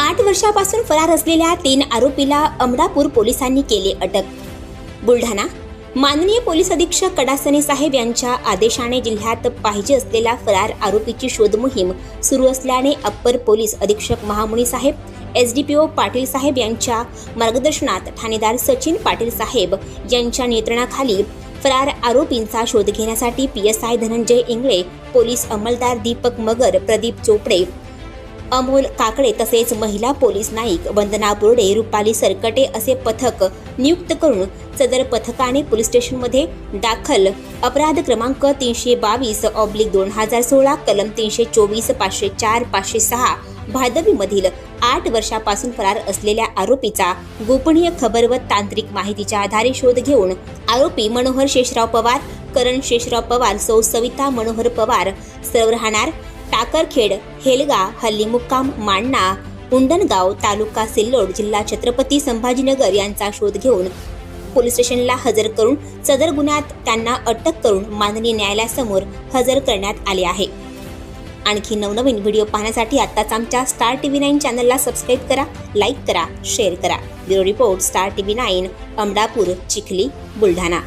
आठ वर्षापासून फरार असलेल्या तीन आरोपीला अमरापूर पोलिसांनी केले अटक. बुलढाणा माननीय पोलीस अधीक्षक कडासने साहेब यांच्या आदेशाने जिल्ह्यात पाहिजे असलेल्या फरार आरोपीची शोध मोहीम सुरू असल्याने अप्पर पोलीस अधीक्षक महामुनी साहेब S D P O Patil साहेब यांच्या मार्गदर्शनात ठाणेदार सचिन पाटील साहेब यांच्या नियंत्रणाखाली फरार आरोपींचा शोध घेण्यासाठी P S I Dhananjay Ingale police अंमलदार Deepak Magar Pradeep Chopde Amol Kakade तसेच महिला पोलीस नाईक वंदना बोर्डे रुपाली सरकटे असे पथक नियुक्त करून सदर पथकाने पोलीस स्टेशनमध्ये दाखल. अपराध क्रमांक तीनशे बावीस ऑब्लिक दोन हजार सोळा कलम तीनशे चोवीस पाचशे चार पाचशे सहा भादवीमधील आठ वर्षापासून फरार असलेल्या आरोपीचा गोपनीय खबर व तांत्रिक माहितीच्या आधारे शोध घेऊन आरोपी मनोहर शेषराव पवार करण शेषराव पवार सौ सविता मनोहर पवार सर्व राहणार टाकरखेड हेलगा हल्ली मुक्काम मांडणा उंडणगाव तालुका सिल्लोड जिल्हा छत्रपती संभाजीनगर यांचा शोध घेऊन पोलीस स्टेशनला हजर करून सदर गुन्ह्यात त्यांना अटक करून माननीय न्यायालयासमोर हजर करण्यात आले आहे. आणखी नवनवीन व्हिडिओ पाहण्यासाठी आत्ताच आमच्या स्टार टी व्ही नाईन चॅनलला सबस्क्राईब करा लाईक करा शेअर करा. Bureau report Star T V nine Amdapur Chikhli Buldhana.